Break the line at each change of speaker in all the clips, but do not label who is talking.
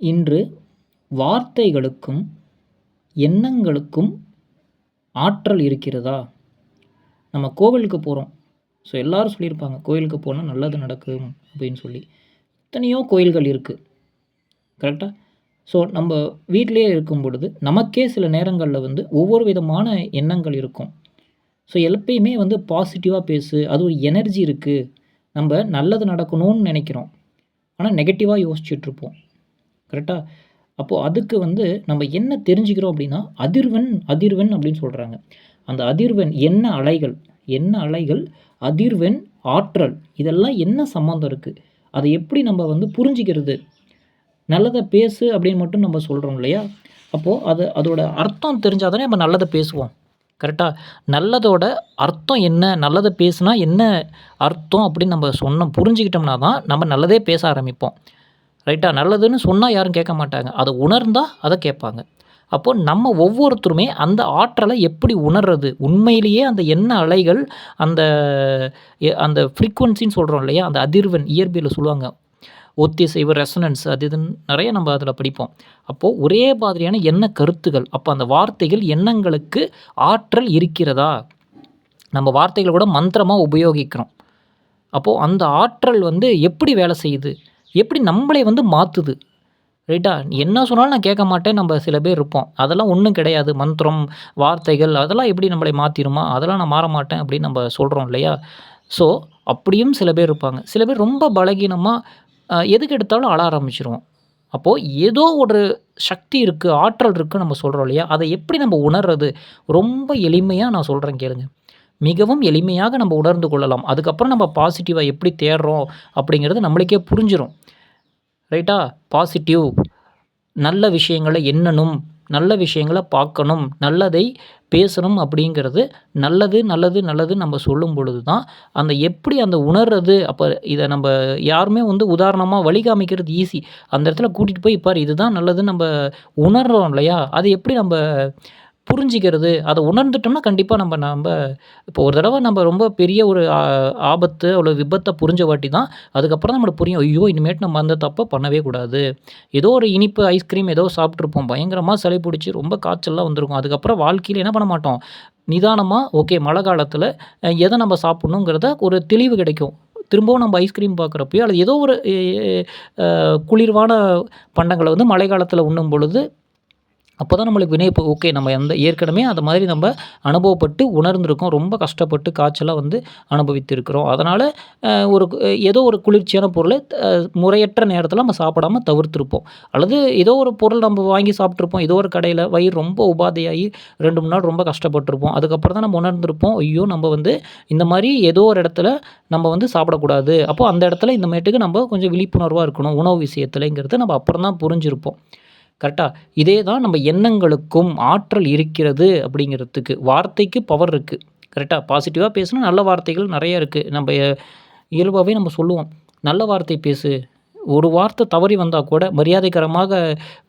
இன்று வார்த்தைகளுக்கும் எண்ணங்களுக்கும் ஆற்றல் இருக்கிறதா? நம்ம கோவிலுக்கு போகிறோம் ஸோ எல்லோரும் சொல்லியிருப்பாங்க கோயிலுக்கு போனால் நல்லது நடக்கும் அப்படின்னு சொல்லி. எத்தனையோ கோயில்கள் இருக்குது கரெக்டாக ஸோ நம்ம வீட்டிலே இருக்கும் பொழுது நமக்கே சில நேரங்களில் வந்து ஒவ்வொரு விதமான எண்ணங்கள் இருக்கும். ஸோ எப்பயுமே வந்து பாசிட்டிவாக பேசு அது ஒரு எனர்ஜி இருக்குது நம்ம நல்லது நடக்கணும்னு நினைக்கிறோம். ஆனால் நெகட்டிவாக யோசிச்சுட்ருப்போம் கரெக்டாக அப்போது அதுக்கு வந்து நம்ம என்ன தெரிஞ்சுக்கிறோம் அப்படின்னா அதிர்வெண் அதிர்வெண் அப்படின்னு சொல்கிறாங்க அந்த அதிர்வெண் என்ன அலைகள்? என்ன அலைகள்? அதிர்வெண் ஆற்றல். இதெல்லாம் என்ன சம்மந்தம் இருக்குது அதை எப்படி நம்ம வந்து புரிஞ்சிக்கிறது? நல்லதை பேசு அப்படின்னு மட்டும் நம்ம சொல்கிறோம் இல்லையா? அப்போது அது அதோட அர்த்தம் தெரிஞ்சால் தானே நம்ம நல்லதை பேசுவோம். கரெக்டாக நல்லதோட அர்த்தம் என்ன? நல்லதை பேசுனா என்ன அர்த்தம் அப்படின்னு நம்ம சொன்னோம் புரிஞ்சுக்கிட்டோம்னா தான் நம்ம நல்லதே பேச ஆரம்பிப்போம். ரைட்டாக நல்லதுன்னு சொன்னால் யாரும் கேட்க மாட்டாங்க. அதை உணர்ந்தால் அதை கேட்பாங்க. அப்போது நம்ம ஒவ்வொருத்தருமே அந்த ஆற்றலை எப்படி உணர்றது? உண்மையிலேயே அந்த எண்ண அலைகள் அந்த அந்த ஃப்ரீக்குவன்சின்னு சொல்கிறோம் இல்லையா? அந்த அதிர்வெண் இயற்பியில் சொல்லுவாங்க. ஒத்திசைவு ரெசனன்ஸ் அது இதுன்னு நிறைய நம்ம அதில் படிப்போம். அப்போது ஒரே மாதிரியான எண்ண கருத்துகள் அப்போ அந்த வார்த்தைகள் எண்ணங்களுக்கு ஆற்றல் இருக்கிறதா? நம்ம வார்த்தைகளை கூட மந்திரமாக உபயோகிக்கிறோம். அப்போது அந்த ஆற்றல் வந்து எப்படி வேலை செய்யுது? எப்படி நம்மளை வந்து மாற்றுது ரைட்டா என்ன சொன்னாலும் நான் கேட்க மாட்டேன். நம்ம சில பேர் இருப்போம். அதெல்லாம் ஒன்றும் கிடையாது. மந்திரம் வார்த்தைகள் அதெல்லாம் எப்படி நம்மளை மாற்றிடுமா அதெல்லாம் நான் மாற மாட்டேன் அப்படின்னு நம்ம சொல்கிறோம் இல்லையா? ஸோ அப்படியும் சில பேர் இருப்பாங்க. சில பேர் ரொம்ப பலகீனமாக எதுக்கு எடுத்தாலும் அழ ஆரம்பிச்சிருவோம். அப்போது ஏதோ ஒரு சக்தி இருக்குது ஆற்றல் இருக்குதுன்னு நம்ம சொல்கிறோம் இல்லையா? அதை எப்படி நம்ம உணர்றது? ரொம்ப எளிமையாக நான் சொல்கிறேன் கேளுங்க. மிகவும் எளிமையாக நம்ம உணர்ந்து கொள்ளலாம். அதுக்கப்புறம் நம்ம பாசிட்டிவாக எப்படி தேடுறோம் அப்படிங்கிறது நம்மளுக்கே புரிஞ்சிடும் ரைட்டா பாசிட்டிவ் நல்ல விஷயங்களை எண்ணணும் நல்ல விஷயங்களை பார்க்கணும் நல்லதை பேசணும் அப்படிங்கிறது நல்லது நல்லது நல்லது நம்ம சொல்லும் பொழுது தான் அந்த எப்படி அந்த உணர்றது அப்போ இதை நம்ம யாருமே வந்து உதாரணமாக வழிகாமிக்கிறது ஈஸி அந்த இடத்துல கூட்டிகிட்டு போய் பாரு இதுதான் நல்லதுன்னு நம்ம உணர்றோம் இல்லையா? அது எப்படி நம்ம புரிஞ்சிக்கிறது அதை உணர்ந்துட்டோம்னா கண்டிப்பாக நம்ம நம்ம இப்போ ஒரு தடவை நம்ம ரொம்ப பெரிய ஒரு ஆபத்து அவ்வளோ விபத்தை புரிஞ்ச வாட்டி தான் அதுக்கப்புறம் தான் நம்மளுக்கு புரியும் ஐயோ இனிமேட்டு நம்ம அந்த தப்பை பண்ணவே கூடாது. ஏதோ ஒரு இனிப்பு ஐஸ்கிரீம் ஏதோ சாப்பிட்ருப்போம் பயங்கரமாக சளி பிடிச்சி ரொம்ப காய்ச்சல்லாம் வந்திருக்கும். அதுக்கப்புறம் வாழ்க்கையில் என்ன பண்ண மாட்டோம்? நிதானமாக ஓகே மழை காலத்தில் எதை நம்ம சாப்பிட்ணுங்கிறத ஒரு தெளிவு கிடைக்கும். திரும்பவும் நம்ம ஐஸ்கிரீம் பார்க்குறப்பயோ அல்லது ஏதோ ஒரு குளிர்வான பண்டங்களை வந்து மழை காலத்தில் உண்ணும் பொழுது அப்போ தான் நம்மளுக்கு வினைப்பு ஓகே நம்ம எந்த ஏற்கனவே அந்த மாதிரி நம்ம அனுபவப்பட்டு உணர்ந்திருக்கோம். ரொம்ப கஷ்டப்பட்டு காய்ச்சலாக வந்து அனுபவித்திருக்கிறோம். அதனால் ஒரு ஏதோ ஒரு குளிர்ச்சியான பொருளை முறையற்ற நேரத்தில் நம்ம சாப்பிடாம தவிர்த்துருப்போம். அல்லது ஏதோ ஒரு பொருள் நம்ம வாங்கி சாப்பிட்ருப்போம் ஏதோ ஒரு கடையில் வயிறு ரொம்ப உபாதையாகி ரெண்டு மூணு நாள் ரொம்ப கஷ்டப்பட்டிருப்போம். அதுக்கப்புறம் தான் நம்ம உணர்ந்திருப்போம் ஐயோ நம்ம வந்து இந்த மாதிரி ஏதோ ஒரு இடத்துல நம்ம வந்து சாப்பிடக்கூடாது. அப்போது அந்த இடத்துல இந்த மேட்டுக்கு நம்ம கொஞ்சம் விழிப்புணர்வாக இருக்கணும். உணவு விஷயத்துலங்கிறது நம்ம அப்புறம் தான் புரிஞ்சிருப்போம். கரெக்டாக இதே தான் நம்ம எண்ணங்களுக்கும் ஆற்றல் இருக்கிறது அப்படிங்கிறதுக்கு வார்த்தைக்கு பவர் இருக்குது கரெக்டாக பாசிட்டிவாக பேசினா நல்ல வார்த்தைகள் நிறைய இருக்குது நம்ம இயல்பாகவே நம்ம சொல்லுவோம் நல்ல வார்த்தை பேசு. ஒரு வார்த்தை தவறி வந்தால் கூட மரியாதைகரமாக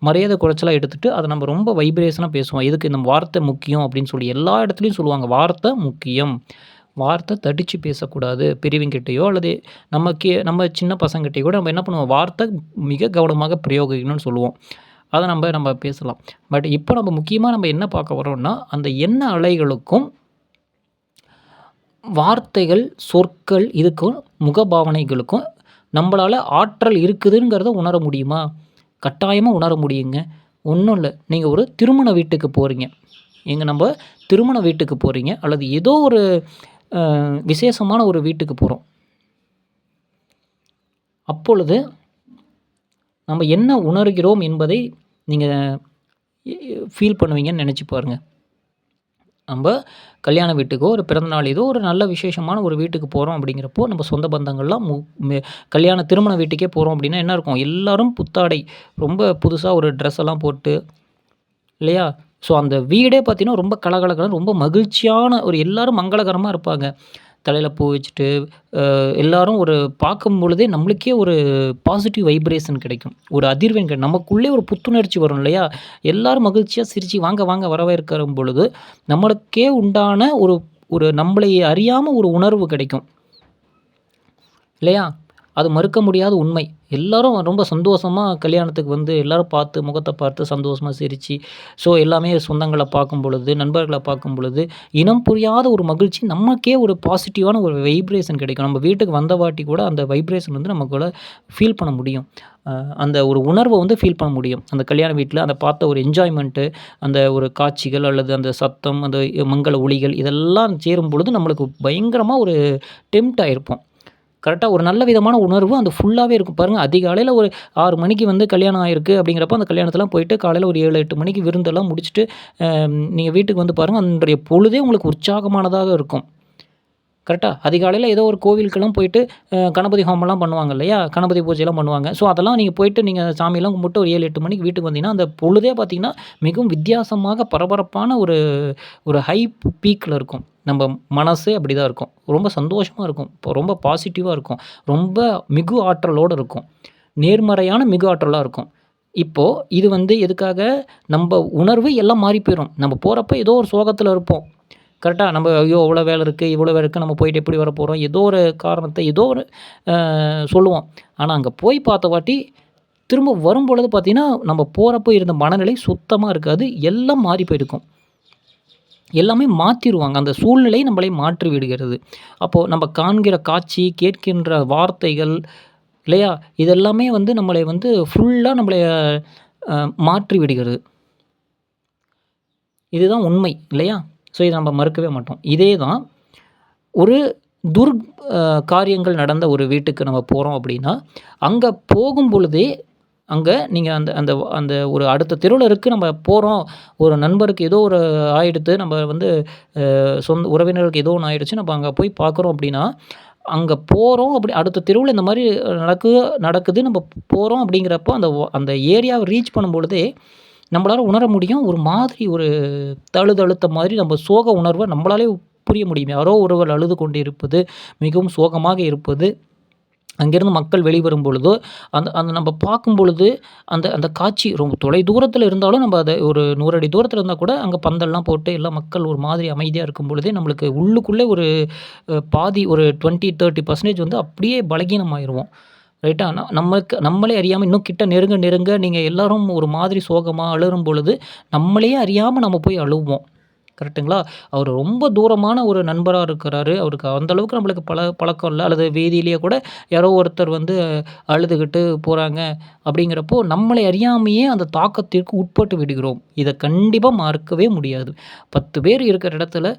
மரியாதை குறைச்சலாக எடுத்துகிட்டு அதை நம்ம ரொம்ப வைப்ரேஷனாக பேசுவோம். எதுக்கு இந்த வார்த்தை முக்கியம்? அப்படின்னு சொல்லி எல்லா இடத்துலையும் சொல்லுவாங்க. வார்த்தை முக்கியம். வார்த்தை தடித்து பேசக்கூடாது. பெரியவங்கிட்டேயோ அல்லது நம்ம கே நம்ம சின்ன பசங்கிட்டேயோ கூட நம்ம என்ன பண்ணுவோம்? வார்த்தை மிக கவனமாக பிரயோகிக்கணும்னு சொல்லுவோம். அதை நம்ம நம்ம பேசலாம். பட் இப்போ நம்ம முக்கியமாக நம்ம என்ன பார்க்க வரோம்னா அந்த எண்ண அலைகளுக்கும் வார்த்தைகள் சொற்கள் இதுக்கும் முகபாவனைகளுக்கும் நம்மளால் ஆற்றல் இருக்குதுங்கிறத உணர முடியுமா? கட்டாயமாக உணர முடியுங்க. ஒன்றும் இல்லை. நீங்கள் ஒரு திருமண வீட்டுக்கு போகிறீங்க எங்கள் நம்ம திருமண வீட்டுக்கு போகிறீங்க அல்லது ஏதோ ஒரு விசேஷமான ஒரு வீட்டுக்கு போகிறோம் அப்பொழுது நம்ம என்ன உணர்கிறோம் என்பதை நீங்கள் ஃபீல் பண்ணுவீங்கன்னு நினச்சி பாருங்கள் நம்ம கல்யாண வீட்டுக்கோ ஒரு பிறந்தநாள் ஏதோ ஒரு நல்ல விசேஷமான ஒரு வீட்டுக்கு போகிறோம் அப்படிங்கிறப்போ நம்ம சொந்த பந்தங்கள்லாம் மு கல்யாண திருமண வீட்டுக்கே போகிறோம் அப்படின்னா என்ன இருக்கும்? எல்லோரும் புத்தாடை ரொம்ப புதுசாக ஒரு ட்ரெஸ் எல்லாம் போட்டு இல்லையா? ஸோ அந்த வீடே பார்த்திங்கன்னா ரொம்ப கலகலகலன்னு ரொம்ப மகிழ்ச்சியான ஒரு எல்லோரும் மங்களகரமாக இருப்பாங்க. தலையில் பூ வச்சுட்டு எல்லோரும் ஒரு பார்க்கும் பொழுதே நம்மளுக்கே ஒரு பாசிட்டிவ் வைப்ரேஷன் கிடைக்கும். ஒரு அதிர்வெண் கிடைக்கும் நமக்குள்ளே ஒரு புத்துணர்ச்சி வரும் இல்லையா? எல்லோரும் மகிழ்ச்சியாக சிரித்து வாங்க வாங்க வரவேற்கிற பொழுது நம்மளுக்கே உண்டான ஒரு ஒரு நம்மளை அறியாமல் ஒரு உணர்வு கிடைக்கும். இல்லையா? அது மறுக்க முடியாத உண்மை எல்லாரும் ரொம்ப சந்தோஷமாக கல்யாணத்துக்கு வந்து எல்லாரும் பார்த்து முகத்தை பார்த்து சந்தோஷமாக சிரித்து ஸோ எல்லாமே சொந்தங்களை பார்க்கும் பொழுது, நண்பர்களை பார்க்கும் பொழுது, இனம் புரியாத ஒரு மகிழ்ச்சி நமக்கே ஒரு பாசிட்டிவான ஒரு வைப்ரேஷன் கிடைக்கும். நம்ம வீட்டுக்கு வந்த வாட்டி கூட அந்த வைப்ரேஷன் வந்து நமக்குள்ள ஃபீல் பண்ண முடியும். அந்த ஒரு உணர்வை வந்து ஃபீல் பண்ண முடியும். அந்த கல்யாண வீட்டில் அந்த பார்த்த ஒரு என்ஜாய்மெண்ட்டு அந்த ஒரு காட்சிகள் அல்லது அந்த சத்தம், அந்த மங்கள ஒளிகள் இதெல்லாம் சேரும் பொழுது நம்மளுக்கு பயங்கரமாக ஒரு டெம்ட் ஆகிருப்போம் கரெக்டாக ஒரு நல்ல விதமான உணர்வு அந்த ஃபுல்லாகவே இருக்கும். பாருங்கள் அதிகாலையில் ஒரு ஆறு மணிக்கு வந்து கல்யாணம் ஆயிருக்கு அப்படிங்கிறப்ப அந்த கல்யாணத்தெல்லாம் போயிட்டு காலையில் ஒரு 7, 8 மணிக்கு விருந்தெல்லாம் முடிச்சுட்டு, நீங்கள் வீட்டுக்கு வந்து பாருங்கள் அன்றைய பொழுதே உங்களுக்கு உற்சாகமானதாக இருக்கும். கரெக்டாக அதிகாலையில் ஏதோ ஒரு கோவிலுக்கெல்லாம் போயிட்டு கணபதி ஹோமெல்லாம் பண்ணுவாங்க இல்லையா? கணபதி பூஜையெல்லாம் பண்ணுவாங்க. ஸோ அதெல்லாம் நீங்கள் போயிட்டு நீங்கள் சாமியெல்லாம் கும்பிட்டு ஒரு 7, 8 மணிக்கு வீட்டுக்கு வந்தீங்கன்னா, அந்த பொழுதே பார்த்தீங்கன்னா, மிகவும் வித்தியாசமாக பரபரப்பான ஒரு ஒரு ஹை பீக்கில் இருக்கும். நம்ம மனசே அப்படிதான் இருக்கும். ரொம்ப சந்தோஷமாக இருக்கும். ரொம்ப பாசிட்டிவாக இருக்கும். ரொம்ப மிகு ஆற்றலோட இருக்கும். நேர்மறையான மிகு ஆற்றலாக இருக்கும். இப்போது இது வந்து எதுக்காக? நம்ம உணர்வு எல்லாம் மாறி போயிடும் நம்ம போகிறப்ப ஏதோ ஒரு சோகத்தில் இருப்போம். கரெக்டாக நம்ம ஐயோ! இவ்வளோ வேலை இருக்குது இவ்வளோ வேலை இருக்குது நம்ம போயிட்டு எப்படி வரப்போறோம்? ஏதோ ஒரு காரணத்தை ஏதோ ஒரு சொல்லுவோம். ஆனால் அங்கே போய் பார்த்த வாட்டி, திரும்ப வரும்பொழுது பார்த்திங்கன்னா நம்ம போகிறப்போ இருந்த மனநிலை சுத்தமாக இருக்காது. எல்லாம் மாறி போயிருக்கும். எல்லாமே மாற்றிடுவாங்க அந்த சூழ்நிலை நம்மளை மாற்றி விடுகிறது. அப்போது நம்ம காண்கிற காட்சி, கேட்கின்ற வார்த்தைகள் இல்லையா? இதெல்லாமே வந்து நம்மளை வந்து ஃபுல்லாக நம்மள மாற்றி விடுகிறது. இதுதான் உண்மை இல்லையா? ஸோ இதை நம்ம மறுக்கவே மாட்டோம். இதே தான் ஒரு துர் காரியங்கள் நடந்த ஒரு வீட்டுக்கு நம்ம போகிறோம் அப்படின்னா, அங்கே போகும் பொழுதே அங்கே நீங்கள் அந்த அந்த அந்த ஒரு அடுத்த தெருவில் இருக்குது நம்ம போகிறோம் ஒரு நண்பருக்கு ஏதோ ஒரு ஆயிடுத்து. நம்ம வந்து சொந்த உறவினருக்கு ஏதோ ஒன்று ஆயிடுச்சு. நம்ம அங்கே போய் பார்க்குறோம் அப்படின்னா, அங்கே போகிறோம் அப்படி அடுத்த தெருவில் இந்த மாதிரி நடக்கு நடக்குது. நம்ம போகிறோம் அப்படிங்கிறப்போ அந்த அந்த ஏரியாவை ரீச் பண்ணும்பொழுதே, நம்மளால் உணர முடியும். ஒரு மாதிரி ஒரு தழுதழுத்த மாதிரி நம்ம சோக உணர்வை நம்மளாலே புரிய முடியும். யாரோ ஒருவர் அழுது கொண்டு இருப்பது மிகவும் சோகமாக இருப்பது. அங்கேருந்து மக்கள் வெளிவரும் பொழுதோ, அந்த அந்த நம்ம பார்க்கும் பொழுது, அந்த அந்த காட்சி ரொம்ப தொலை தூரத்தில் இருந்தாலும் நம்ம அதை ஒரு நூறு அடி தூரத்தில் இருந்தால் கூட, அங்கே பந்தல்லாம் போட்டு எல்லா மக்கள் ஒரு மாதிரி அமைதியாக இருக்கும் பொழுதே, நம்மளுக்கு உள்ளுக்குள்ளே ஒரு பாதி ஒரு 20, 30% வந்து அப்படியே பலகீனமாயிருவோம். ரைட்டா? ந நமக்கு நம்மளே அறியாமல் இன்னும் கிட்ட நெருங்க நெருங்க நீங்கள் எல்லாரும் ஒரு மாதிரி சோகமாக அழுறும் பொழுது, நம்மளையே அறியாமல் நம்ம போய் அழுவோம். கரெக்ட்டுங்களா? அவர் ரொம்ப தூரமான ஒரு நண்பராக இருக்கிறாரு. அவருக்கு அந்த அளவுக்கு நம்மளுக்கு பழ பழக்கம் இல்லை அல்லது வீதியிலேயே கூட யாரோ ஒருத்தர் வந்து அழுதுகிட்டு போகிறாங்க அப்படிங்கிறப்போ, நம்மளை அறியாமையே அந்த தாக்கத்திற்கு உட்பட்டு விடுகிறோம். இதை கண்டிப்பாக மறக்கவே முடியாது. 10 பேர் இருக்கிற இடத்துல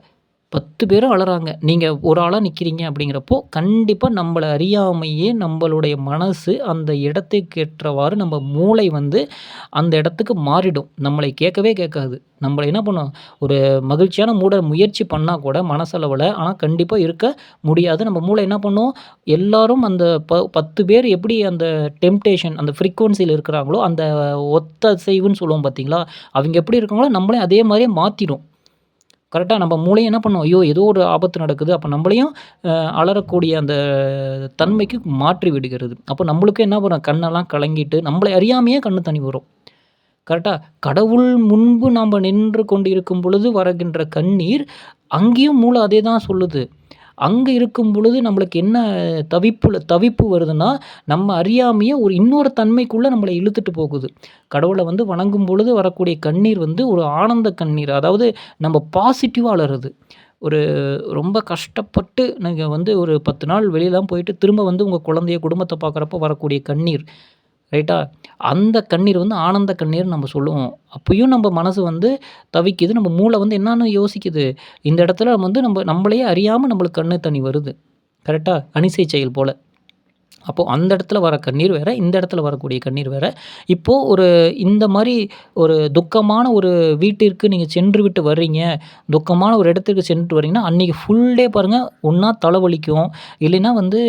10 பேரும் அழறாங்க. நீங்கள் ஒரு ஆளாக நிற்கிறீங்க அப்படிங்கிறப்போ, கண்டிப்பாக நம்மளை அறியாமையே நம்மளுடைய மனசு அந்த இடத்துக்கு ஏற்றவாறு நம்ம மூளை வந்து அந்த இடத்துக்கு மாறிடும். நம்மளை கேட்கவே கேட்காது. நம்மளை என்ன பண்ணும்? ஒரு மகிழ்ச்சியான மூட முயற்சி பண்ணால் கூட மனசளவில் ஆனால் கண்டிப்பாக இருக்க முடியாது. நம்ம மூளை என்ன பண்ணும்? எல்லாரும் அந்த ப 10 பேர் எப்படி அந்த டெம்டேஷன் அந்த ஃப்ரீக்வென்சில இருக்கிறாங்களோ, அந்த ஒத்த செய்வுன்னு சொல்லுவோம் பார்த்தீங்களா? அவங்க எப்படி இருக்காங்களோ, நம்மளையும் அதே மாதிரியே மாற்றிடும் கரெக்டாக நம்ம மூளையும் என்ன பண்ணும்? ஐயோ! ஏதோ ஒரு ஆபத்து நடக்குது. அப்போ நம்மளையும் அலறக்கூடிய அந்த தன்மைக்கு மாற்றி விடுகிறது. அப்போ நம்மளுக்கும் என்ன பண்ணும்? கண்ணெல்லாம் கலங்கிட்டு, நம்மளை அறியாமையே கண்ணு தண்ணி வரும். கரெக்டாக கடவுள் முன்பு நாம் நின்று கொண்டிருக்கும் பொழுது வருகின்ற கண்ணீர், அங்கேயும் மூளை அதே தான் சொல்லுது. அங்கே இருக்கும் பொழுது நம்மளுக்கு என்ன தவிப்புல தவிப்பு வருதுன்னா, நம்ம அறியாமையே ஒரு இன்னொரு தன்மைக்குள்ளே நம்மளை இழுத்துட்டு போகுது. கடவுளை வந்து வணங்கும் பொழுது வரக்கூடிய கண்ணீர் வந்து ஒரு ஆனந்த கண்ணீர். அதாவது நம்ம பாசிட்டிவாக அலறுது ஒரு ரொம்ப கஷ்டப்பட்டு நீங்கள் வந்து ஒரு 10 நாள் வெளியெலாம் போயிட்டு, திரும்ப வந்து உங்கள் குழந்தைய, குடும்பத்தை பார்க்குறப்ப வரக்கூடிய கண்ணீர். ரைட்டா? அந்த கண்ணீர் வந்து ஆனந்த கண்ணீர் நம்ம சொல்லுவோம். அப்பயும் நம்ம மனசு வந்து தவிக்குது. நம்ம மூளை வந்து என்னென்னு யோசிக்குது. இந்த இடத்துல வந்து நம்ம நம்மளையே அறியாமல் நம்மளுக்கு கண்ணு தண்ணி வருது. கரெக்டாக அனிசை செயல் போல் அப்போது அந்த இடத்துல வர கண்ணீர் வேறு இந்த இடத்துல வரக்கூடிய கண்ணீர் வேறு இப்போது ஒரு இந்த மாதிரி ஒரு துக்கமான ஒரு வீட்டிற்கு நீங்கள் சென்று விட்டு வர்றீங்க. துக்கமான ஒரு இடத்துக்கு சென்று வரீங்கன்னா, அன்னைக்கு ஃபுல் டே பாருங்கள் ஒன்றா தலைவலிக்கும். இல்லைன்னா வந்து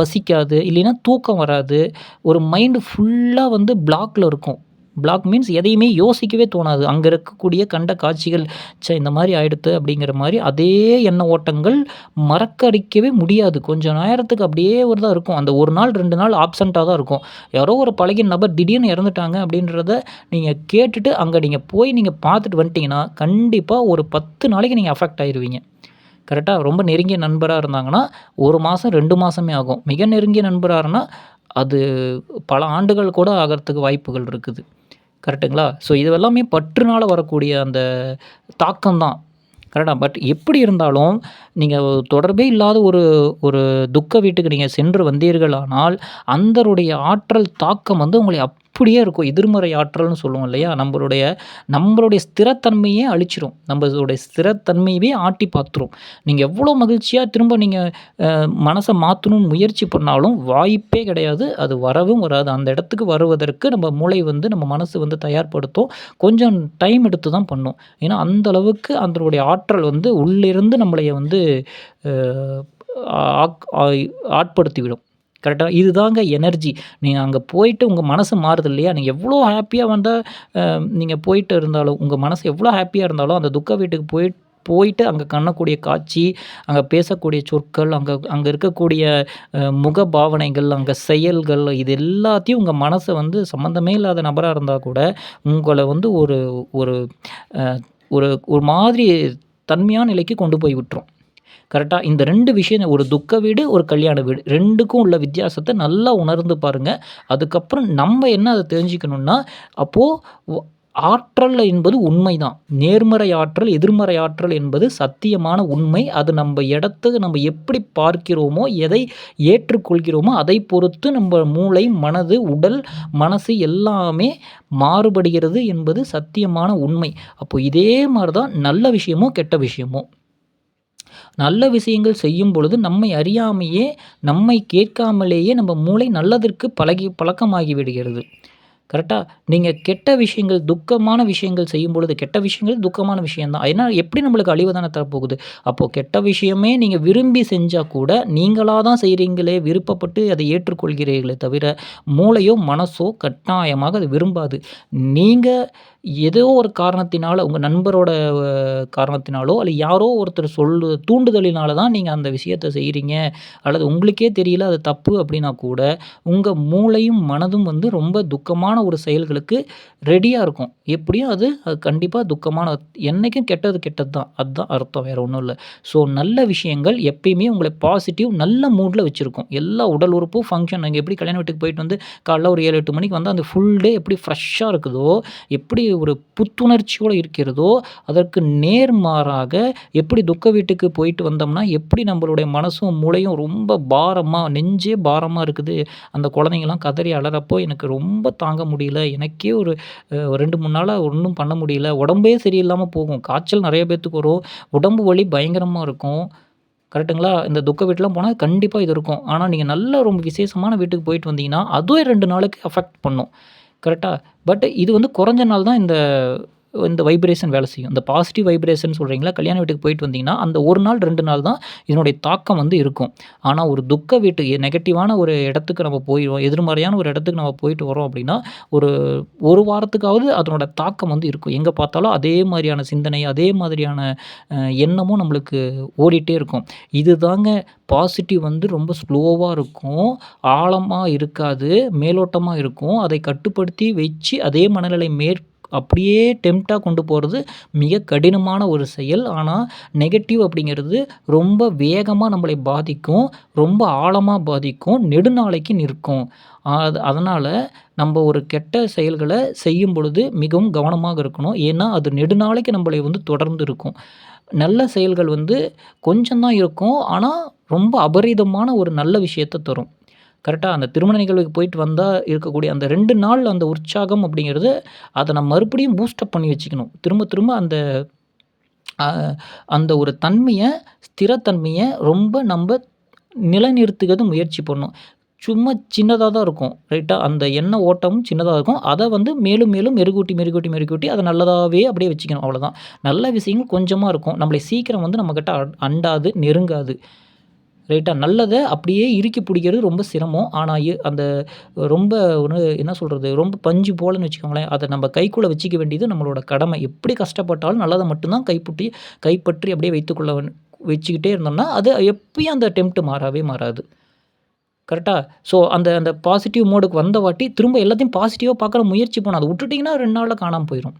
பசிக்காது. இல்லைன்னா தூக்கம் வராது. ஒரு மைண்டு ஃபுல்லாக வந்து பிளாக்ல இருக்கும். பிளாக் மீன்ஸ் எதையுமே யோசிக்கவே தோணாது. அங்கே இருக்கக்கூடிய கண்ட காட்சிகள், சே இந்த மாதிரி ஆயிடுத்து அப்படிங்கிற மாதிரி அதே எண்ண ஓட்டங்கள் மறக்கடிக்கவே முடியாது. கொஞ்ச நேரத்துக்கு அப்படியே ஒரு தான் இருக்கும். அந்த ஒரு நாள், ரெண்டு நாள் ஆப்சண்ட்டாக தான் இருக்கும். யாரோ ஒரு பழகிய நபர் திடீர்னு இறந்துட்டாங்க அப்படின்றத நீங்கள் கேட்டுட்டு, அங்கே நீங்கள் போய் நீங்கள் பார்த்துட்டு வந்துட்டீங்கன்னா, கண்டிப்பாக ஒரு 10 நாளைக்கு நீங்கள் அஃபெக்ட் ஆயிடுவீங்க கரெக்டாக ரொம்ப நெருங்கிய நண்பராக இருந்தாங்கன்னா, ஒரு மாதம் ரெண்டு மாதமே ஆகும். மிக நெருங்கிய நண்பராகனா அது பல ஆண்டுகள் கூட ஆகறதுக்கு வாய்ப்புகள் இருக்குது கரெக்டுங்களா? ஸோ இது எல்லாமே பற்றுனால் வரக்கூடிய அந்த தாக்கம் தான் கரெக்டா? பட் எப்படி இருந்தாலும் நீங்கள் தொடர்பே இல்லாத ஒரு ஒரு துக்க வீட்டுக்கு நீங்கள் சென்று வந்தீர்களானால் அந்தருடைய ஆற்றல் தாக்கம் வந்து உங்களை அப் அப்படியே இருக்கும். எதிர்மறை ஆற்றல்னு சொல்லுவோம் இல்லையா? நம்மளுடைய நம்மளுடைய ஸ்திரத்தன்மையே அழிச்சிரும். நம்மளுடைய ஸ்திரத்தன்மையவே ஆட்டி பார்த்துரும். நீங்கள் எவ்வளோ மகிழ்ச்சியாக திரும்ப நீங்கள் மனசை மாற்றணும்னு முயற்சி பண்ணாலும் வாய்ப்பே கிடையாது. அது வரவும் வராது. அந்த இடத்துக்கு வருவதற்கு நம்ம மூளை வந்து நம்ம மனசு வந்து தயார்படுத்தும். கொஞ்சம் டைம் எடுத்து தான் பண்ணும். ஏன்னா அந்த அளவுக்கு அதனுடைய ஆற்றல் வந்து உள்ளிருந்து நம்மளைய வந்து ஆக் கரெக்டாக இதுதாங்க எனர்ஜி நீங்கள் அங்கே போயிட்டு உங்கள் மனசு மாறுது இல்லையா? நீங்கள் எவ்வளோ ஹாப்பியாக வந்தால் நீங்கள் போயிட்டு இருந்தாலும் உங்கள் மனசு எவ்வளோ ஹாப்பியாக இருந்தாலும் அந்த துக்க வீட்டுக்கு போயிட்டு போயிட்டு அங்கே காணக்கூடிய காட்சி அங்கே பேசக்கூடிய சொற்கள் அங்கே அங்கே இருக்கக்கூடிய முக பாவனைகள் அங்கே செயல்கள் இது எல்லாத்தையும் உங்கள் மனசை வந்து சம்மந்தமே இல்லாத நபராக இருந்தால் கூட உங்களை வந்து ஒரு ஒரு ஒரு ஒரு மாதிரி தன்மையான நிலைக்கு கொண்டு போய் விட்டுரும். கரெக்டாக இந்த ரெண்டு விஷயம் ஒரு துக்க வீடு ஒரு கல்யாண வீடு ரெண்டுக்கும் உள்ள வித்தியாசத்தை நல்லா உணர்ந்து பாருங்கள் அதுக்கப்புறம் நம்ம என்ன அதை தெரிஞ்சுக்கணுன்னா அப்போது ஆற்றல் என்பது உண்மை தான் நேர்மறை ஆற்றல் எதிர்மறை ஆற்றல் என்பது சத்தியமான உண்மை. அது நம்ம இடத்துக்கு நம்ம எப்படி பார்க்கிறோமோ எதை ஏற்றுக்கொள்கிறோமோ அதை பொறுத்து நம்ம மூளை மனது உடல் மனசு எல்லாமே மாறுபடுகிறது என்பது சத்தியமான உண்மை. அப்போ இதே மாதிரி தான் நல்ல விஷயமோ கெட்ட விஷயமோ. நல்ல விஷயங்கள் செய்யும் பொழுது நம்மை அறியாமையே நம்மை கேட்காமலேயே நம்ம மூளை நல்லதற்கு பழகி பழக்கமாகி விடுகிறது. கரெக்டாக நீங்கள் கெட்ட விஷயங்கள் துக்கமான விஷயங்கள் செய்யும் பொழுது கெட்ட விஷயங்கள் துக்கமான விஷயந்தான் ஏன்னா எப்படி நம்மளுக்கு அழிவு தானே தரப்போகுது? அப்போது கெட்ட விஷயமே நீங்கள் விரும்பி செஞ்சால் கூட நீங்களாக தான் செய்கிறீங்களே விருப்பப்பட்டு அதை ஏற்றுக்கொள்கிறீர்களே தவிர மூளையோ மனசோ கட்டாயமாக அது விரும்பாது. நீங்கள் ஏதோ ஒரு காரணத்தினால உங்கள் நண்பரோட காரணத்தினாலோ அல்ல யாரோ ஒருத்தர் சொல் தூண்டுதலினால தான் நீங்கள் அந்த விஷயத்த செய்கிறீங்க அல்லது உங்களுக்கே தெரியல அது தப்பு அப்படின்னா கூட உங்கள் மூளையும் மனதும் வந்து ரொம்ப துக்கமான ஒரு செயல்களுக்கு ரெடியாக இருக்கும். எப்படியும் அது அது கண்டிப்பாக துக்கமான என்றைக்கும் கெட்டது கெட்டது தான் அதுதான் அர்த்தம் வேறு ஒன்றும் இல்லை. ஸோ நல்ல விஷயங்கள் எப்பயுமே உங்களை பாசிட்டிவ் நல்ல மூடில் வச்சுருக்கும். எல்லா உடல் உறுப்பும் ஃபங்க்ஷன் நாங்கள் எப்படி கல்யாண வீட்டுக்கு போயிட்டு வந்து காலைல ஒரு ஏழு எட்டு மணிக்கு வந்து அந்த ஃபுல் டே எப்படி ஃப்ரெஷ்ஷாக இருக்குதோ எப்படி ஒரு புத்துணர்ச்சியோடு இருக்கிறதோ அதற்கு நேர்மாறாக எப்படி துக்க வீட்டுக்கு போயிட்டு வந்தோம்னா எப்படி நம்மளுடைய மனசும் மூளையும் ரொம்ப பாரமாக நெஞ்சே பாரமாக இருக்குது. அந்த குழந்தைங்களாம் கதறி அலறப்போ எனக்கு ரொம்ப தாங்க முடியல. எனக்கே ஒரு ரெண்டு மூணு நாளாக ஒன்றும் பண்ண முடியல. உடம்பே சரியில்லாமல் போகும். காய்ச்சல் நிறைய பேர்த்துக்கு வரும். உடம்பு வலி பயங்கரமாக இருக்கும். கரெக்டுங்களா இந்த துக்க வீட்டெலாம் போனால் கண்டிப்பாக இது இருக்கும். ஆனால் நீங்கள் நல்ல ரொம்ப விசேஷமான வீட்டுக்கு போயிட்டு வந்தீங்கன்னா அதுவே ரெண்டு நாளுக்கு அஃபெக்ட் பண்ணும். கரெக்டாக பட் இது வந்து குறைஞ்ச நாள் தான் இந்த இந்த வைப்ரேஷன் வேலை செய்யும். இந்த பாசிட்டிவ் வைப்ரேஷன் சொல்கிறீங்களா கல்யாண வீட்டுக்கு போயிட்டு வந்தீங்கன்னா அந்த ஒரு நாள் ரெண்டு நாள் தான் இதனுடைய தாக்கம் வந்து இருக்கும். ஆனால் ஒரு துக்க வீட்டு நெகட்டிவான ஒரு இடத்துக்கு நம்ம போயிடுவோம் எதிர்மறையான ஒரு இடத்துக்கு நம்ம போயிட்டு வரோம் அப்படின்னா ஒரு ஒரு வாரத்துக்காவது அதனோட தாக்கம் வந்து இருக்கும். எங்கே பார்த்தாலும் அதே மாதிரியான சிந்தனை அதே மாதிரியான எண்ணமும் நம்மளுக்கு ஓடிட்டே இருக்கும். இது தாங்க பாசிட்டிவ் வந்து ரொம்ப ஸ்லோவாக இருக்கும் ஆழமாக இருக்காது மேலோட்டமாக இருக்கும். அதை கட்டுப்படுத்தி வச்சு அதே மனநிலை மேற் அப்படியே டெம்ட்டாக கொண்டு போகிறது மிக கடினமான ஒரு செயல். ஆனால் நெகட்டிவ் அப்படிங்கிறது ரொம்ப வேகமாக நம்மளை பாதிக்கும் ரொம்ப ஆழமாக பாதிக்கும் நெடுநாளைக்கு நிற்கும். அது அதனால் நம்ம ஒரு கெட்ட செயல்களை செய்யும் பொழுது மிகவும் கவனமாக இருக்கணும். ஏன்னா அது நெடுநாளைக்கு நம்மளை வந்து தொடர்ந்து இருக்கும். நல்ல செயல்கள் வந்து கொஞ்சம் தான் இருக்கும். ஆனால் ரொம்ப அபரிதமான ஒரு நல்ல விஷயத்தை தரும். கரெக்டாக அந்த திருமண நிகழ்வுக்கு போயிட்டு வந்தால் இருக்கக்கூடிய அந்த ரெண்டு நாள் அந்த உற்சாகம் அப்படிங்கிறது அதை நம்ம மறுபடியும் பூஸ்டப் பண்ணி வச்சுக்கணும். திரும்ப திரும்ப அந்த அந்த ஒரு தன்மையை ஸ்திரத்தன்மையை ரொம்ப நம்ம நிலைநிறுத்துகிறது முயற்சி பண்ணும் சும்மா சின்னதாக தான் இருக்கும் ரைட்டாக அந்த எண்ணெய் ஓட்டமும் சின்னதாக இருக்கும். அதை வந்து மேலும் மேலும் மெருகூட்டி மெருகூட்டி மெருகூட்டி அதை நல்லதாகவே அப்படியே வச்சுக்கணும் அவ்வளோதான் நல்ல விஷயங்கள் கொஞ்சமாக இருக்கும். நம்மளை சீக்கிரம் வந்து நம்மக்கிட்ட அண்டாது நெருங்காது. ரைட்டா நல்லதை அப்படியே இறுக்கி பிடிக்கிறது ரொம்ப சிரமம். ஆனால் அந்த ரொம்ப ஒன்று என்ன சொல்கிறது ரொம்ப பஞ்சு போலன்னு வச்சுக்கோங்களேன். அதை நம்ம கைக்குள்ளே வச்சுக்க வேண்டியது நம்மளோட கடமை. எப்படி கஷ்டப்பட்டாலும் நல்லதை மட்டும்தான் கைப்பற்றி கைப்பற்றி அப்படியே வைத்துக்கொள்ள வச்சுக்கிட்டே இருந்தோம்னா அது எப்பயும் அந்த டெம்ட்டு மாறவே மாறாது. கரெக்டாக ஸோ அந்த அந்த பாசிட்டிவ் மோடுக்கு வந்த வாட்டி திரும்ப எல்லாத்தையும் பாசிட்டிவாக பார்க்குற முயற்சி பண்ணணும் அதை விட்டுட்டிங்கன்னா ரெண்டு நாளில் காணாமல் போயிடும்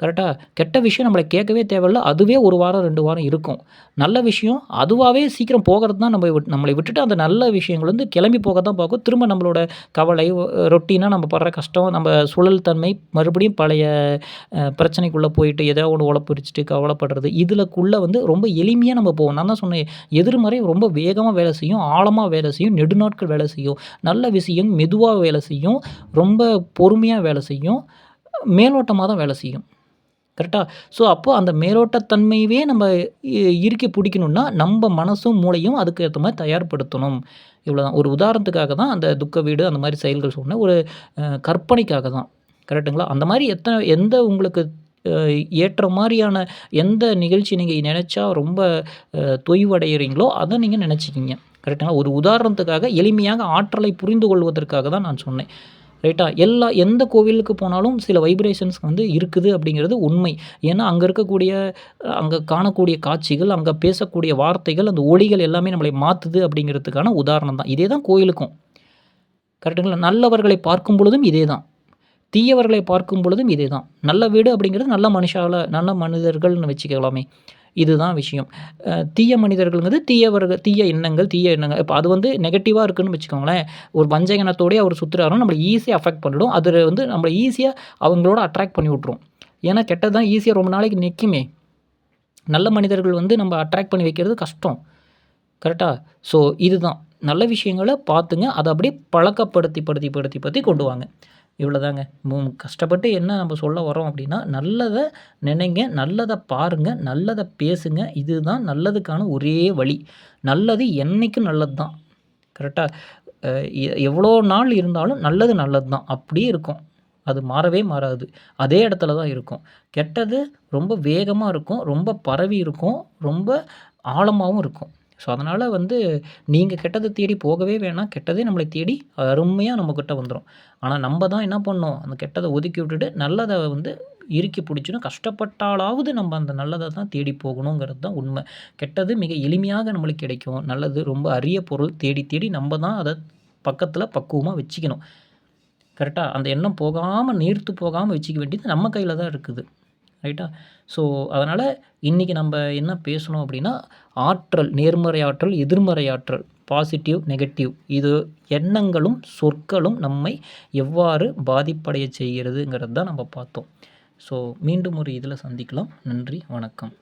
கரெக்டாக கெட்ட விஷயம் நம்மளை கேட்கவே தேவையில்ல. அதுவே ஒரு வாரம் ரெண்டு வாரம் இருக்கும். நல்ல விஷயம் அதுவாகவே சீக்கிரம் போகிறது தான் நம்ம நம்மளை விட்டுட்டு அந்த நல்ல விஷயங்கள் வந்து கிளம்பி போக தான் பார்க்கும். திரும்ப நம்மளோட கவலை ரொட்டீனாக நம்ம படுற கஷ்டம் நம்ம சுழல் தன்மை மறுபடியும் பழைய பிரச்சனைக்குள்ளே போயிட்டு ஏதோ ஒன்று உழப்பிடிச்சிட்டு கவலைப்படுறது. இதில்க்குள்ளே வந்து ரொம்ப எளிமையாக நம்ம போவோம். நான் தான் சொன்னேன் எதிர்மறை ரொம்ப வேகமாக வேலை செய்யும் ஆழமாக வேலை செய்யும் நெடுநாட்கள் வேலை செய்யும். நல்ல விஷயம் மெதுவாக வேலை செய்யும் ரொம்ப பொறுமையாக வேலை செய்யும் மேலோட்டமாக தான் வேலை செய்யும். கரெக்டாக ஸோ அப்போது அந்த மேலோட்டத்தன்மையவே நம்ம இறுக்கி பிடிக்கணுன்னா நம்ம மனசும் மூளையும் அதுக்கு ஏற்ற மாதிரி தயார்படுத்தணும். இவ்வளோ தான் ஒரு உதாரணத்துக்காக தான் அந்த துக்க வீடு அந்த மாதிரி செயல்கள் சொன்னேன். ஒரு கற்பனைக்காக தான். கரெக்டுங்களா அந்த மாதிரி எத்தனை எந்த உங்களுக்கு ஏற்ற மாதிரியான எந்த நிகழ்ச்சி நீங்கள் நினச்சா ரொம்ப தொய்வடைகிறீங்களோ அதை நீங்கள் நினச்சிக்கிங்க. கரெக்டுங்களா ஒரு உதாரணத்துக்காக எளிமையாக ஆற்றலை புரிந்து கொள்வதற்காக தான் நான் சொன்னேன். ரைட்டா எல்லா எந்த கோவிலுக்கு போனாலும் சில வைப்ரேஷன்ஸ் வந்து இருக்குது அப்படிங்கிறது உண்மை. ஏன்னா அங்கே இருக்கக்கூடிய அங்கே காணக்கூடிய காட்சிகள் அங்கே பேசக்கூடிய வார்த்தைகள் அந்த ஒளிகள் எல்லாமே நம்மளை மாற்றுது அப்படிங்கிறதுக்கான உதாரணம் தான். இதே தான் கோயிலுக்கும். கரெக்டுங்களா நல்லவர்களை பார்க்கும் பொழுதும் இதே தான். தீயவர்களை பார்க்கும் பொழுதும் இதே தான். நல்ல வீடு அப்படிங்கிறது நல்ல மனுஷால நல்ல மனிதர்கள்னு வச்சுக்கலாமே. இதுதான் விஷயம். தீய மனிதர்கள்ங்கிறது தீயவர்கள் தீய எண்ணங்கள் தீய எண்ணங்கள். இப்போ அது வந்து நெகட்டிவாக இருக்குன்னு வச்சுக்கோங்களேன். ஒரு வஞ்சகனத்தோடய அவர் சுற்றுறாருன்னு நம்மளை ஈஸியாக அஃபெக்ட் பண்ணிடும். அது வந்து நம்மளை ஈஸியாக அவங்களோட அட்ராக்ட் பண்ணி விட்ருவோம் ஏன்னா கெட்டது தான் ஈஸியாக ரொம்ப நாளைக்கு நிற்குமே நல்ல மனிதர்கள் வந்து நம்ம அட்ராக்ட் பண்ணி வைக்கிறது கஷ்டம். கரெக்டாக ஸோ இதுதான். நல்ல விஷயங்களை பார்த்துங்க. அதை அப்படியே பழக்கப்படுத்தி படுத்தி படுத்தி பற்றி கொண்டு வாங்க. இவ்வளோதாங்க கஷ்டப்பட்டு என்ன நம்ம சொல்ல வரோம் அப்படின்னா நல்லதை நினைங்க நல்லதை பாருங்கள் நல்லதை பேசுங்க. இதுதான் நல்லதுக்கான ஒரே வழி. நல்லது என்றைக்கும் நல்லது தான் கரெக்டாக எவ்வளோ நாள் இருந்தாலும் நல்லது நல்லது தான் அப்படியே இருக்கும். அது மாறவே மாறாது. அதே இடத்துல தான் இருக்கும். கெட்டது ரொம்ப வேகமாக இருக்கும் ரொம்ப பரவி இருக்கும் ரொம்ப ஆழமாகவும் இருக்கும். ஸோ அதனால் வந்து நீங்கள் கெட்டதை தேடி போகவே வேணாம். கெட்டதே நம்மளை தேடி அருமையாக நம்மக்கிட்ட வந்துடும் ஆனால் நம்ம தான் என்ன பண்ணோம்? அந்த கெட்டதை ஒதுக்கி விட்டுட்டு நல்லதை வந்து இறுக்கி பிடிச்சிடும் கஷ்டப்பட்டாலாவது நம்ம அந்த நல்லதை தான் தேடி போகணுங்கிறது தான் உண்மை. கெட்டது மிக எளிமையாக நம்மளுக்கு கிடைக்கும். நல்லது ரொம்ப அரிய பொருள் தேடி தேடி நம்ம தான் அதை பக்கத்தில் பக்குவமாக வச்சுக்கணும். கரெக்டாக அந்த எண்ணம் போகாமல் நீர்த்து போகாமல் வச்சுக்க வேண்டியது நம்ம கையில் தான் இருக்குது. ரைட்டா ஸோ அதனால் இன்றைக்கி நம்ம என்ன பேசணும் அப்படின்னா ஆற்றல் நேர்மறை ஆற்றல் எதிர்மறை ஆற்றல் பாசிட்டிவ் நெகட்டிவ் இது எண்ணங்களும் சொற்களும் நம்மை எவ்வாறு பாதிப்படைய செய்கிறதுங்கிறது தான் நம்ம பார்த்தோம். ஸோ மீண்டும் ஒரு இதில் சந்திக்கலாம். நன்றி வணக்கம்.